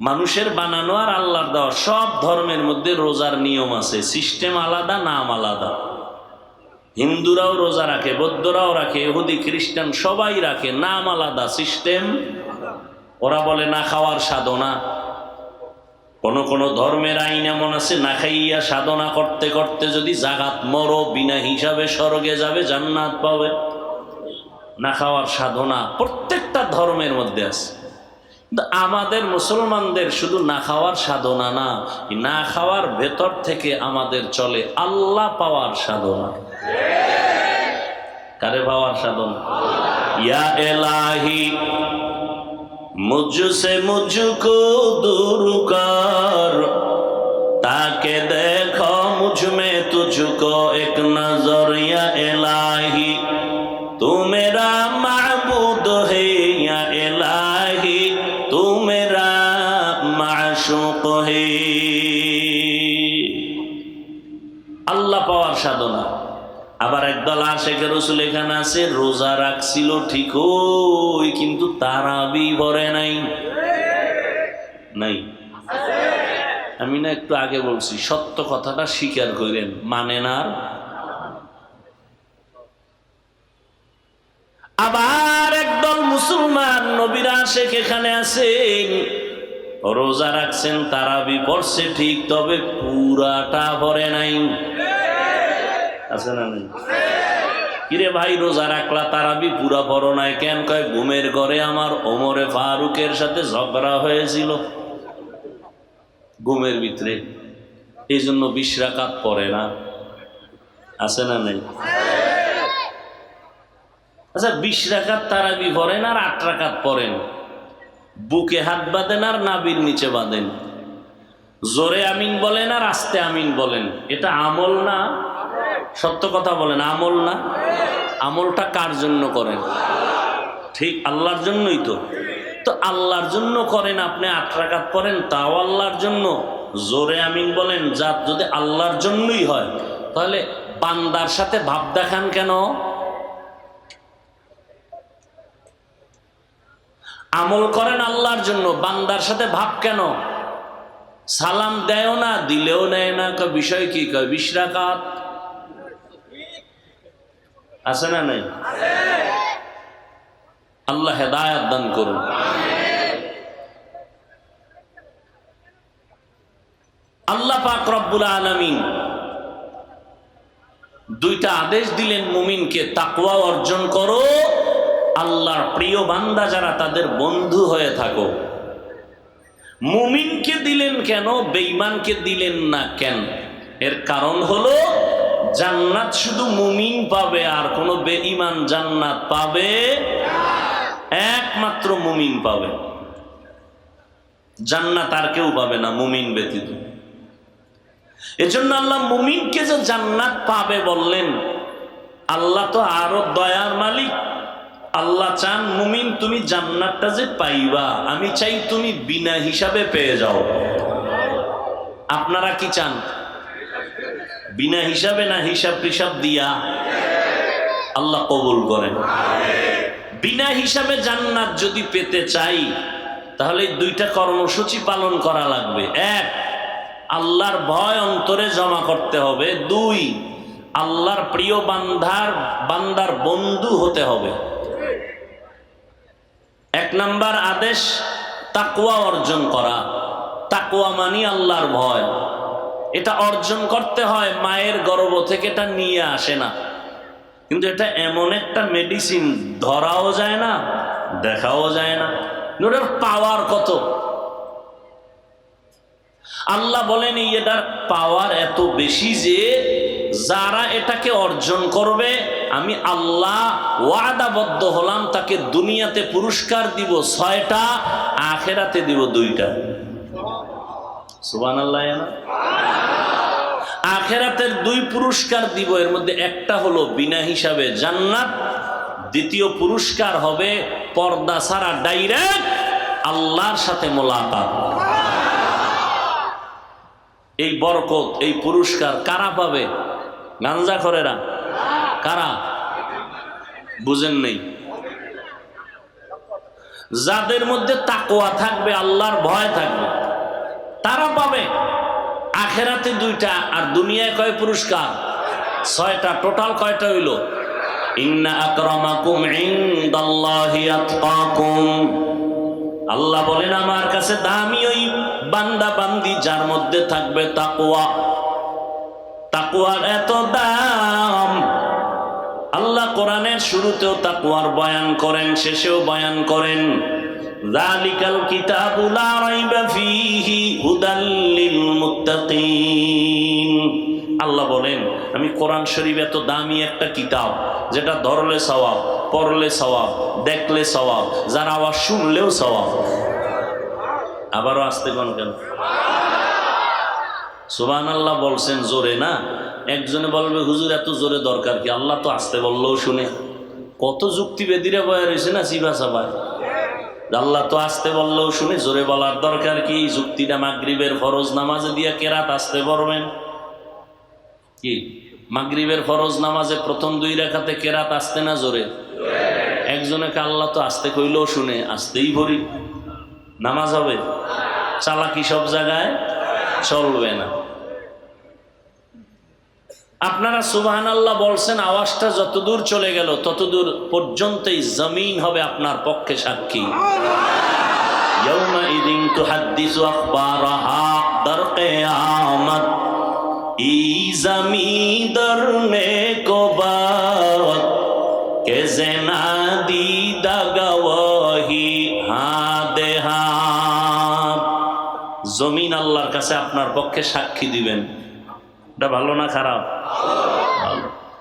মানুষের বানানো আর আল্লাহর দেওয়া সব ধর্মের মধ্যে রোজার নিয়ম আছে, সিস্টেম আলাদা, নাম আলাদা। হিন্দুরাও রোজা রাখে, বৌদ্ধরাও রাখে এহুদি খ্রিস্টান সবাই রাখে, নাম আলাদা, সিস্টেম ওরা বলে, না খাওয়ার সাধনা। কোন কোন ধর্মের আইন এমন আছে, না খাইয়া সাধনা করতে করতে যদি জাগাত মরো, বিনা হিসাবে স্বর্গে যাবে, জান্নাত পাবে। না খাওয়ার সাধনা প্রত্যেকটা ধর্মের মধ্যে আছে। আমাদের মুসলমানদের শুধু না খাওয়ার সাধনা না না খাওয়ার ভেতর থেকে আমাদের চলে আল্লাহ পাওয়ার সাধনা। কারে পাওয়ার সাধনা? ইয়া এলাহি মুজু সে মুজু কো দুরুকার তাকে দেখ দেখো মুঝমে তুঝুকো এক নজর। ইয়া এলাহি তুমেরা মাহবুদ হে, ইয়া এলাহি। আল্লাহ পাওয়ার সাধনা। আবার একদল আশেখের রসুল, এখানে আছে রোজা রাখছিল ঠিক ওই, কিন্তু তারাবি ভরে নাই। নাই। আমি না একটু আগে বলছি, সত্য কথাটা স্বীকার করেন মানে না? আবার একদল মুসলমান নবীরা শেখ এখানে আছেন রোজা রাখছেন, তারাবি পড়ছে ঠিক, তবে পুরাটা ভরে নাই। আছে না নেই? কিরে ভাই, রোজা রাখলা তারাবি, পুরা পড়ো নাই কেন? কয়, ঘুমের ঘরে আমার ওমরে ফারুকের সাথে ঝগড়া হয়েছিল। ঘুমের ভিতরে। এই জন্য বিশ রাকাত পড়ে না। আছে না নেই? আচ্ছা বিশ রাকাত তারাবি পড়েন আর আট রাকাত পড়েন। বুকে হাত বাঁধেন আর নাবির নিচে বাঁধেন। জোরে আমিন বলেন আর আস্তে আমিন বলেন। এটা আমল না সত্য কথা বলেন, আমল না? আমলটা কার জন্য করেন? ঠিক আল্লাহর জন্যই তো। তো আল্লাহর জন্য করেন, আপনি আট রাকাত পড়েন, তাও আল্লাহর জন্য। জোরে আমিন বলেন যা যদি আল্লাহর জন্যই হয়, তাহলে বান্দার সাথে ভাব দেখান কেন? আমল করেন আল্লাহর জন্য, বান্দার সাথে ভাব কেন? সালাম দেয় না, দিলেও নেয় না বিষয় কি? কয় বিশ রাকাত? আছে না নাই? আল্লাহ হেদায়াত দান করুন। আল্লাহ পাক রব্বুল আলমিন দুইটা আদেশ দিলেন মুমিনকে, তাকওয়া অর্জন করো, আল্লাহর প্রিয় বান্দা যারা তাদের বন্ধু হয়ে থাকো। মুমিনকে দিলেন কেন, বেঈমানকে দিলেন না কেন? এর কারণ হলো জান্নাত শুধু মুমিন পাবে আর কোনো বেঈমান জান্নাত পাবে একমাত্র মুমিন পাবে। জান্নাত আর কেউ পাবে না মুমিন ব্যতীত। এজন্য আল্লাহ মুমিনকে যে জান্নাত পাবে বললেন, আল্লাহ তো আরও দয়ার মালিক। আল্লাহ চান, মুমিন তুমি জান্নাতটা যে পাইবা, আমি চাই তুমি বিনা হিসাবে পেয়ে যাও। আপনারা কি চান? বিনা হিসাবে না হিসাব টিসাব দিয়া আল্লাহ কবুল করেন। বিনা হিসাবে জান্নাত যদি পেতে চাই, তাহলে দুইটা কর্মসূচি পালন করা লাগবে। এক, আল্লাহর ভয় অন্তরে জমা করতে হবে। দুই, আল্লাহর প্রিয় বান্ধার, বান্দার বন্ধু হতে হবে। এক নাম্বার আদেশ তাকুয়া অর্জন করা। তাকুয়া মানি আল্লাহর ভয়। এটা অর্জন করতে হয়, মায়ের গর্ভ থেকে এটা নিয়ে আসে না। কিন্তু এটা এমন একটা মেডিসিন ধরাও যায় না, দেখাও যায় না। ওটার পাওয়ার কত? আল্লাহ বলেন, এটার পাওয়ার এত বেশি যে যারা এটাকে অর্জন করবে, আমি আল্লাহ ওয়াদাবদ্ধ হলাম, তাকে দুনিয়াতে পুরস্কার দিব ছয়টা, আখেরাতে দিব দুইটা। আখেরাতের দুই পুরস্কার দিব, এর মধ্যে একটা হলো বিনা হিসাবে জান্নাত, দ্বিতীয় পুরস্কার হবে পর্দা ছাড়া ডাইরেক্ট আল্লাহর সাথে মোলাকাত। এই বরকত, এই পুরস্কার কারা পাবে? গাঞ্জা করেরা কারা? বুঝেন নেই। যাদের মধ্যে তাকোয়া থাকবে, আল্লাহর ভয় থাকবে। তারা পাবে। আখেরাতে দুইটা আর দুনিয়ায় কয় পুরস্কার? ছয়টা, টোটাল কয়টা হইল? ইন্না আকরামাকুম ইনদাল্লাহি আতকাকুম। আল্লাহ বলেন, আমার কাছে দামি ওই বান্দা বান্দি যার মধ্যে থাকবে তাকওয়া। তাকওয়ার এত দাম। আল্লাহ কোরআনের শুরুতেও তাকওয়ার বয়ান করেন, শেষেও বয়ান করেন। আল্লাহ বলেন, আমি কোরআন শরীফ এত দামি একটা কিতাব, যেটা ধরলে সওয়াব, পড়লে সওয়াব, দেখলে সওয়াব, যার আওয়াজ শুনলেও সওয়াব। আবারও আসতে কোন কেন? সুবান আল্লাহ বলছেন জোরে না? একজনে বলবে, হুজুর, এত জোরে দরকার কি? আল্লাহ তো আসতে বললেও শুনে। কত যুক্তি বেদিরে বয়া রয়েছে না চিবা চাবায় আল্লাহ তো আসতে বললেও শুনে, জোরে বলার দরকার কি? যুক্তিটা মাগরিবের ফরজ নামাজে দিয়া কেরাত আসতে পারবেন? কি? মাগরিবের ফরজ নামাজে প্রথম দুই রেখাতে কেরাত আসতে না জোরে? একজনে আল্লাহ তো আসতে কইলেও শুনে, আসতেই ভরি। নামাজ হবে? চালাকি সব জায়গায় চলবে না। আপনারা সুবাহান আল্লাহ বলছেন, আওয়াজটা যতদূর চলে গেল, ততদূর পর্যন্তই জমিন হবে আপনার পক্ষে সাক্ষী। জমিন আল্লাহর কাছে আপনার পক্ষে সাক্ষী দিবেন। এটা ভালো না খারাপ?